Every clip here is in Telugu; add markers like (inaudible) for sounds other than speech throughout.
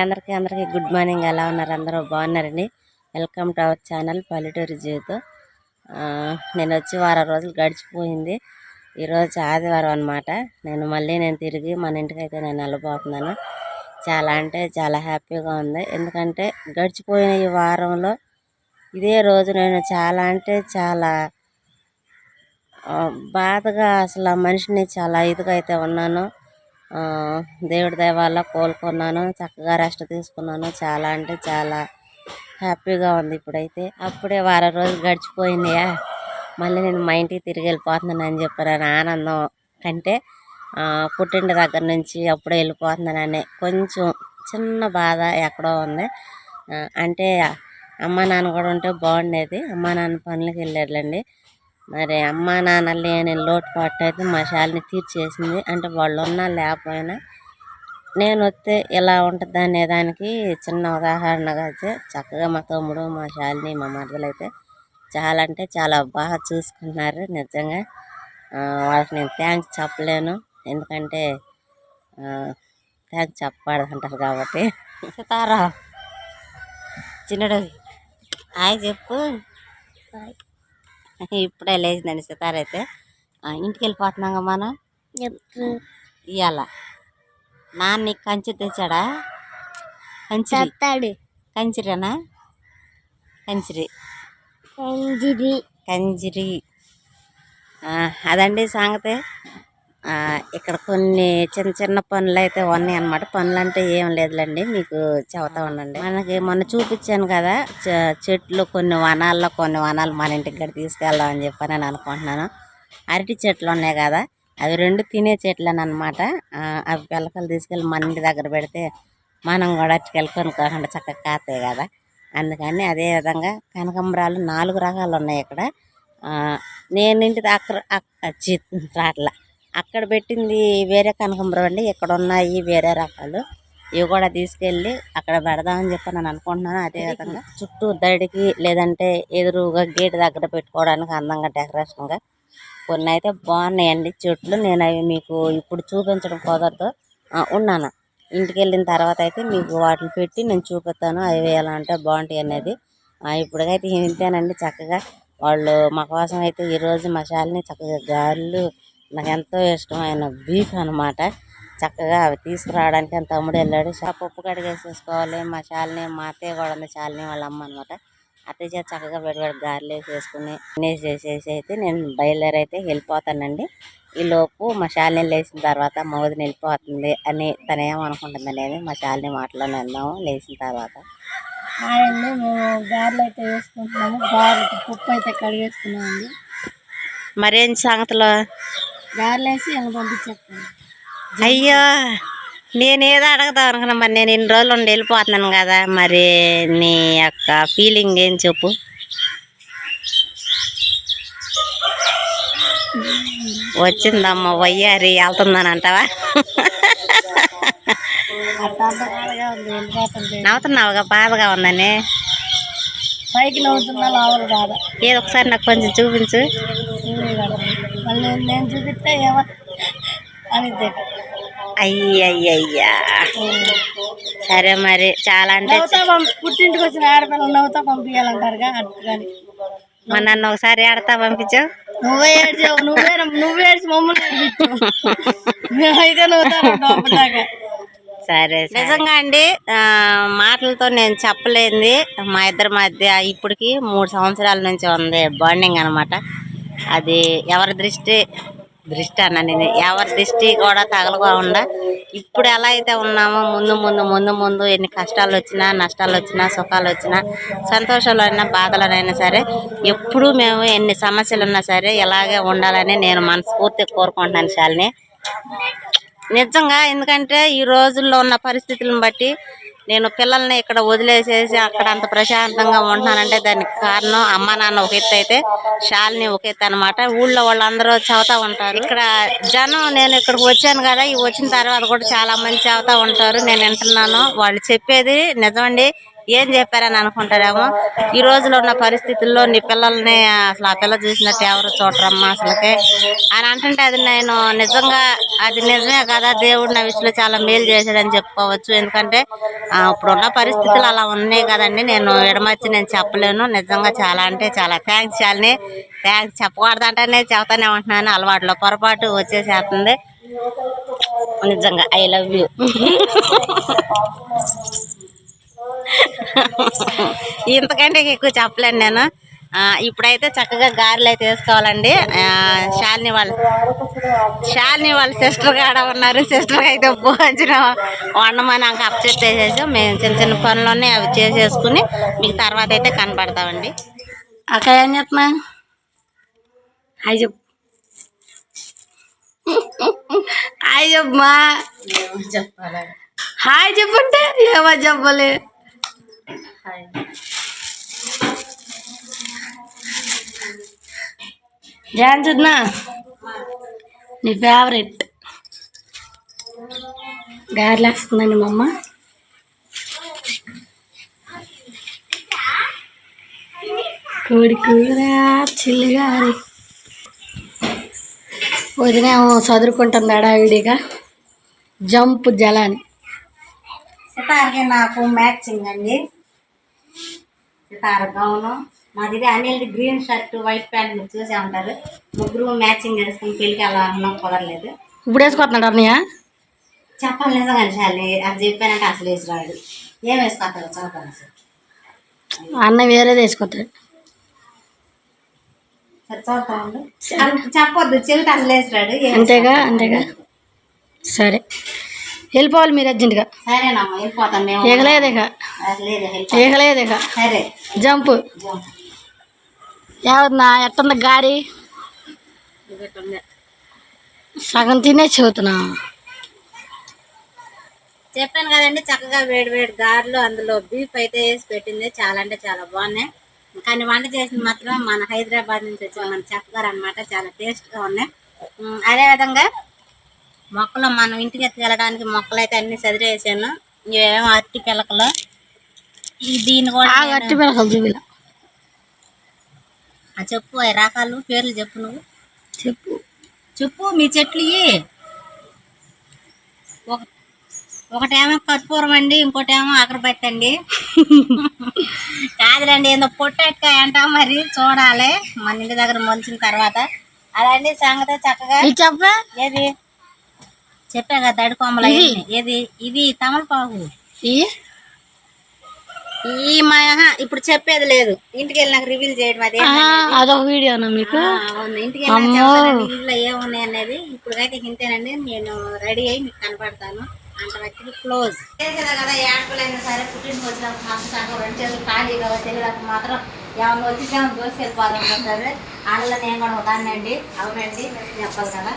అందరికీ అందరికీ గుడ్ మార్నింగ్ ఎలా ఉన్నారు? అందరూ బాగున్నారండి? వెల్కమ్ టు అవర్ ఛానల్ పల్లెటూరు జీవితం నేను వచ్చి వారం రోజులు గడిచిపోయింది. ఈరోజు ఆదివారం అనమాట నేను మళ్ళీ నేను తిరిగి మన ఇంటికి అయితే నేను వెళ్ళబోతున్నాను. చాలా అంటే చాలా హ్యాపీగా ఉంది. ఎందుకంటే గడిచిపోయిన ఈ వారంలో ఇదే రోజు నేను చాలా అంటే చాలా బాధగా అసలు మనిషిని చాలా ఇదిగా అయితే ఉన్నాను. దేవుడి దయ వల్ల కోలుకున్నాను చక్కగా రెస్ట్ తీసుకున్నాను. చాలా అంటే చాలా హ్యాపీగా ఉంది ఇప్పుడైతే. అప్పుడే వారం రోజులు గడిచిపోయినాయా మళ్ళీ నేను మా ఇంటికి తిరిగి వెళ్ళిపోతున్నాను అని చెప్పాను ఆనందం కంటే పుట్టింటి దగ్గర నుంచి అప్పుడే వెళ్ళిపోతున్నానని కొంచెం చిన్న బాధ ఎక్కడో ఉంది. అంటే అమ్మ నాన్న కూడా ఉంటే బాగుండేది. అమ్మ నాన్న పనులకు వెళ్ళారులేండి. మరి అమ్మ నాన్న లేని లోటుపాటు అయితే మా శాలిని తీర్చేసింది. అంటే వాళ్ళు ఉన్నా లేకపోయినా నేను వస్తే ఇలా ఉంటుంది అనే దానికి చిన్న ఉదాహరణగా అయితే చక్కగా మా తమ్ముడు మా శాలిని మా మరదలు అయితే చాలా అంటే చాలా బాగా చూసుకున్నారు నిజంగా. వాళ్ళకి నేను థ్యాంక్స్ చెప్పలేను. ఎందుకంటే థ్యాంక్స్ చెప్పకూడదు అంటారు కాబట్టి. సితారా? చిన్నడు హాయ్ చెప్పు. (laughs) ఇప్పుడే లేచిందండి సితార అయితే. ఇంటికి వెళ్ళిపోతున్నాం మనం? ఇవాళ నాన్న కంచి తెచ్చాడా? కంచి కంచిరేనా? కంచిరి కంజిరి కంజిరి అదండి సంగతి. ఇక్కడ కొన్ని చిన్న చిన్న పనులు అయితే ఉన్నాయి అనమాట పనులు అంటే ఏం లేదులేండి మీకు చెబుతా ఉండండి. మనకి మొన్న చూపించాను కదా చె- చెట్లు కొన్ని వనాల్లో కొన్ని వనాలు మన ఇంటికి కూడా తీసుకెళ్దాం అని చెప్పి నేను అనుకుంటున్నాను. అరటి చెట్లు ఉన్నాయి కదా అవి రెండు తినే చెట్లని అనమాట అవి పిల్లకలు తీసుకెళ్ళి మన ఇంటి దగ్గర పెడితే మనం కూడా అట్టుకెళ్ళి కొనుక్కోకుండా చక్కగా కాతాయి కదా. అందుకని అదే విధంగా కనకంబరాలు నాలుగు రకాలు ఉన్నాయి ఇక్కడ. నేను ఇంటి అక్కడ రాట్ల. అక్కడ పెట్టింది వేరే కనకంబరం అండి. ఇక్కడ ఉన్నాయి వేరే రకాలు. ఇవి కూడా తీసుకెళ్ళి అక్కడ పెడదామని చెప్పి నేను అనుకుంటున్నాను. అదే విధంగా చుట్టూ దడికి లేదంటే ఎదురుగా గేట్ దగ్గర పెట్టుకోవడానికి అందంగా డెకరేషన్గా కొన్ని అయితే బాగున్నాయండి. చెట్లు నేను అవి మీకు ఇప్పుడు చూపించడం కుదరదు. ఉన్నాను. ఇంటికి వెళ్ళిన తర్వాత అయితే మీకు వాటిని పెట్టి నేను చూపిస్తాను. అవి ఎలా అంటే బాగుంటాయి అనేది. ఆ, ఇప్పటికైతే ఇంతేనండి చక్కగా. వాళ్ళు మా కోసం అయితే ఈరోజు మా శాలిని చక్కగా గారెలు నాకు ఎంతో ఇష్టమైన బీఫ్ అన్నమాట. చక్కగా అవి తీసుకురావడానికి అని తమ్ముడు వెళ్ళాడు. షా పప్పు కడిగేసేసుకోవాలి. మా శాలిని మా అత్తయ్య కూడా ఉంది శాలిని వాళ్ళ అమ్మ అనమాట అత్తయ్య చేత చక్కగా వేడివేడి గారెలు వేసేసుకుని వేసేసేసి అయితే నేను బయలుదేరి అయితే వెళ్ళిపోతానండి. ఈ లోపు మా శాలిని లేచిన తర్వాత మా వదిన వెళ్ళిపోతుంది అని తను ఏమనుకుంటుంది అనేది మా శాలిని మాటలోనే వెళ్దాము లేచిన తర్వాత ఆడండి మేము గారెలు అయితే వేసుకుంటున్నాము. గారెలు పప్పు అయితే కడిగేసుకున్నామండి. మరేం సంగతిలో? గారెలు వేసి ఇలా పంపించేస్తాను. అయ్యో నేనేదో అడగదాం అనుకున్నా మరి నేను ఇన్ని రోజులు ఉండి వెళ్ళిపోతున్నాను కదా మరి నీ యొక్క ఫీలింగ్ ఏం చెప్పు. వచ్చిందమ్మ వయ్యారి వెళ్తుందని అంటావా? నవ్వుతున్నావుగా బాధగా ఉందని? పైకి నవ్వుతున్నా ఏదో ఒకసారి నాకు కొంచెం చూపించు. మళ్ళీ నేను- చూపిస్తే ఏమో అని అయ్యయ్యయ్యా. సరే మరి చాలా అంటే పుట్టింటికి వచ్చిన ఆడపిల్లలు నవ్వుతా పంపించాలంటారుగా అట్టుగాని. మరి నన్ను ఒకసారి ఆడతా పంపించు. నువ్వే ఏడ్చావు నువ్వే నువ్వే ఏడ్చి మమ్మల్ని మేమైతే నవ్వుతాను సరే నిజంగా అండి మాటలతో నేను చెప్పలేంది మా ఇద్దరి మధ్య ఇప్పటికి మూడు సంవత్సరాల నుంచి ఉంది బాండింగ్ అనమాట అది ఎవరి దృష్టి దృష్టి అన్న నేను ఎవరి దృష్టి కూడా తగలకుండా ఇప్పుడు ఎలా అయితే ఉన్నామో ముందు ముందు ముందు ముందు ఎన్ని కష్టాలు వచ్చినా నష్టాలు వచ్చినా సుఖాలు వచ్చినా సంతోషాలు అయినా బాధలనైనా సరే ఎప్పుడూ మేము ఎన్ని సమస్యలు ఉన్నా సరే ఇలాగే ఉండాలని నేను మనస్ఫూర్తిగా కోరుకుంటున్నాను శాలిని. నిజంగా ఎందుకంటే ఈ రోజుల్లో ఉన్న పరిస్థితులను బట్టి నేను పిల్లల్ని ఇక్కడ వదిలేసేసి అక్కడ అంత ప్రశాంతంగా ఉంటున్నానంటే దానికి కారణం అమ్మ నాన్న ఒక ఎత్తు అయితే శాలిని ఒక ఎత్తు అనమాట ఊళ్ళో వాళ్ళందరూ చదువుతా ఉంటారు. ఇక్కడ జనం నేను ఇక్కడికి వచ్చాను కదా ఈ వచ్చిన తర్వాత కూడా చాలా మంది చదువుతా ఉంటారు. నేను వింటున్నాను. వాళ్ళు చెప్పేది నిజమండి. ఏం చెప్పారని అనుకుంటారేమో? ఈ రోజులో ఉన్న పరిస్థితుల్లో నీ పిల్లల్ని అసలు ఆ పిల్ల చూసినట్టు ఎవరు చూడరమ్మా అసలుకే? అని అంటుంటే అది నేను నిజంగా అది నిజమే కదా దేవుడు నా విషయంలో చాలా మేలు చేశాడని చెప్పుకోవచ్చు. ఎందుకంటే ఇప్పుడున్న పరిస్థితులు అలా ఉన్నాయి కదండి. నేను ఎడమచ్చి నేను చెప్పలేను. నిజంగా చాలా అంటే చాలా థ్యాంక్స్ చాలని థ్యాంక్స్ చెప్పకూడదంటేనే చెబుతానే ఉంటున్నాను. అలవాట్లో పొరపాటు వచ్చేసేస్తుంది. నిజంగా ఐ లవ్ యూ (laughs) ఇంతకంటే ఎక్కువ చెప్పలేను నేను. ఇప్పుడైతే చక్కగా గారెలు అయితే వేసుకోవాలండి. శాలిని వాళ్ళ శాలిని వాళ్ళ సిస్టర్ కాడ ఉన్నారు. సిస్టర్ అయితే భోజనం వండమని అంక అప్ చెప్పేసేసి మేము చిన్న చిన్న పనులన్నీ అవి చేసేసుకుని మీకు తర్వాత అయితే కనపడతామండి అక్క ఏం చెప్తున్నా హాయ్ చెప్పు. హాయ్ చెప్పమా చెప్పాలి? హాయ్ చెప్పంటే ఏమో చెప్పలే. ధ్యాన్ చూద్దా నీ ఫేవరెట్ గారెలేస్తుందండి మా అమ్మ కోడి కూర చిల్లిగారి. వదినేమో చదువుకుంటుంది అడావిడిగా జంప్ జలాని సితారకి నాకు మ్యాచింగ్ అండి. సితార గౌను. మాది ఇది అనిల్ది గ్రీన్ షర్ట్ వైట్ ప్యాంట్ మీరు చూసే ఉంటారు. ముగ్గురు మ్యాచింగ్ చేసుకుని పెళ్ళికి అలా అన్నం కుదరలేదు. ఇప్పుడు వేసుకుంటున్నాడు అన్నయ్య? చెప్పాలి నిజంగా చాలి అది చెప్పానంటే అసలు వేసి రాడు ఏం వేసుకొస్తాడు చదువుతాను అసలు? అన్న వేరేది సరే ఉండు. చెప్పొద్దు చెబితే అసలు వేసి రాడు ఏం అంతేగా వేసుకొస్తాడు? అంతేగా. సరే. వెళ్ళిపోవాలి మీరు అర్జెంటుగా. సరేనమ్మా వెళ్ళిపోతాం మేము. ఎగలేదు ఎగలేదు ఇక. జంప్. ఏమన్నా ఎట్టుంది ఇదొకటి సగం తినే చెబుతున్నా. చెప్పాను కదండి చక్కగా వేడి వేడి గారెలు అందులో బీఫ్ అయితే వేసి పెట్టింది. చాలా అంటే చాలా బాగున్నాయి. కానీ వంట చేసింది మాత్రం మన హైదరాబాద్ నుంచి వచ్చిన మన చెఫ్ అనమాట చాలా టేస్ట్గా ఉన్నాయి. అదేవిధంగా మొక్కలు మనం ఇంటికి ఎత్తుకెళ్ళడానికి మొక్కలు అయితే అన్ని చదివేసాను ఇవేమో అరటి పిలకలు ఈ దీన్ని కూడా గట్టి చూపిలా చెప్పు అవి రకాలు పేర్లు చెప్పు నువ్వు. చెప్పు. చెప్పు మీ చెట్లు. ఒక ఒకటేమో కర్పూరం అండి ఇంకోటేమో అగరబత్తి అండి. కాదులేండి ఏందో పొట్టెట్కాయ అంటాం మరి చూడాలి. మన ఇంటి దగ్గర మొలిచిన తర్వాత. అదండి సంగతి చక్కగా. చెప్పే ఏది? చెప్పా కదా దడి కొమ్మలు. ఏది? ఇది తమలపాకు. ఈ ఈ మా ఇప్పుడు చెప్పేది లేదు. ఇంటికి వెళ్ళి నాకు రివీల్ చేయడం అదే అదొక వీడియోనా మీకు? ఇంటికి ఇంట్లో ఏమున్నాయి అనేది ఇప్పుడైతే ఇంతేనండి. నేను రెడీ అయ్యి మీకు కనపడతాను. అంతవరకు క్లోజ్ చేసేదా కదా ఏడుకోలేను సరే వచ్చినప్పుడు ఫస్ట్ నాకు రెండు చేతులు ఖాళీగా తెలియదు మాత్రం ఏమన్నా వచ్చి ఏమన్నా దోసుకెళ్ళిపోదాం సరే. అందులో నేను కూడా ఉదాహరణండి అవునండి. చెప్పాలి కదా.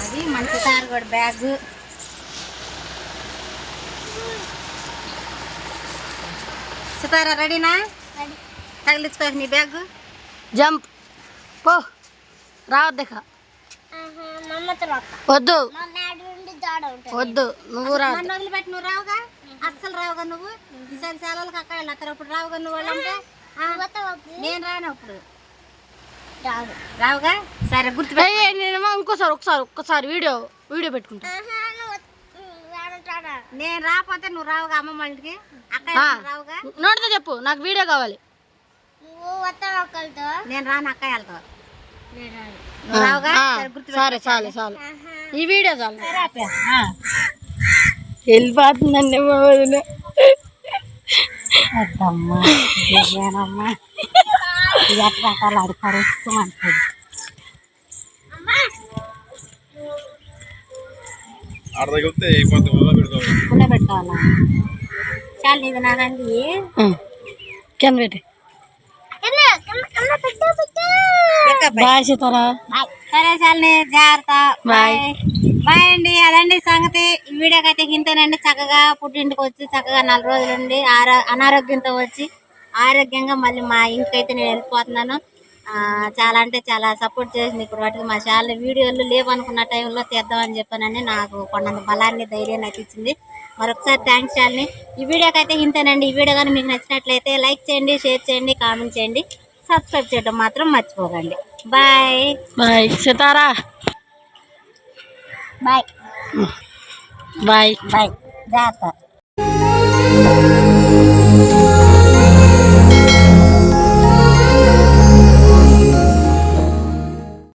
అది మంచి తారు కూడా బ్యాగ్. సితారా రెడీనా? తగిలించుకో నీ బ్యాగ్. జంప్. పో. రావద్దు ఇక వద్దు. వద్దు. నువ్వు రా నన్ను వదిలిపెట్టి నువ్వు రావుగా? అస్సలు రావుగా నువ్వు? ఈసారి సెలవులకు అక్కడ వెళ్ళారు అప్పుడు రావుగా నువ్వు వాళ్ళంటే? నేను రాను అప్పుడు. రావుగా? సరే గుర్తు ఏయ్, నేనేమో ఇంకోసారి ఒకసారి ఒక్కసారి వీడియో వీడియో పెట్టుకుంటా. నేను రాకపోతే నువ్వు రావుగా అమ్మమ్మ ఇంటికి? అక్కడ. రావుగా? నోటితో చెప్పు నాకు వీడియో కావాలి. నేను రాను అక్క వెళ్తావు రావుగా? సరే చాలు చాలు. ఈ వీడియో చాలు. వెళ్ళిపోతుందండి మా వదిన. ఇదేనమ్మా. ఇది ఎట్లా ఆడ తగిలితే అయిపోతుంది ఊళ్ళో పెడతాం పుల్ల పెట్టుకోవాలా చాలా ఇది నాదండి కింద పెట్టి. బాయ్ సీతారా. సరే చాలని జాగ్రత్త. బాయ్. బాయ్. అండి అదండి సంగతి. ఈ వీడియోకి అయితే ఇంతేనండి. చక్కగా పుట్టింటికి వచ్చి చక్కగా నాలుగు రోజులు ఉండి ఆరో అనారోగ్యంతో వచ్చి ఆరోగ్యంగా మళ్ళీ మా ఇంటికి అయితే నేను వెళ్ళిపోతున్నాను. చాలా అంటే చాలా సపోర్ట్ చేసింది. ఇప్పుడు వాటికి మా చాలా వీడియోలు లేవనుకున్న టైంలో తీద్దామని చెప్పానని నాకు కొండంత బలాన్ని ధైర్యాన్ని అయితే ఇచ్చింది. మరొకసారి థ్యాంక్స్ చాలని ఈ వీడియోకి అయితే ఇంతేనండి. ఈ వీడియో కానీ మీకు నచ్చినట్లయితే లైక్ చేయండి షేర్ చేయండి కామెంట్ చేయండి. సబ్స్క్రైబ్ చేయడం మాత్రం మర్చిపోకండి. Bye bye Sitara. Bye bye bye జాగ్రత్త.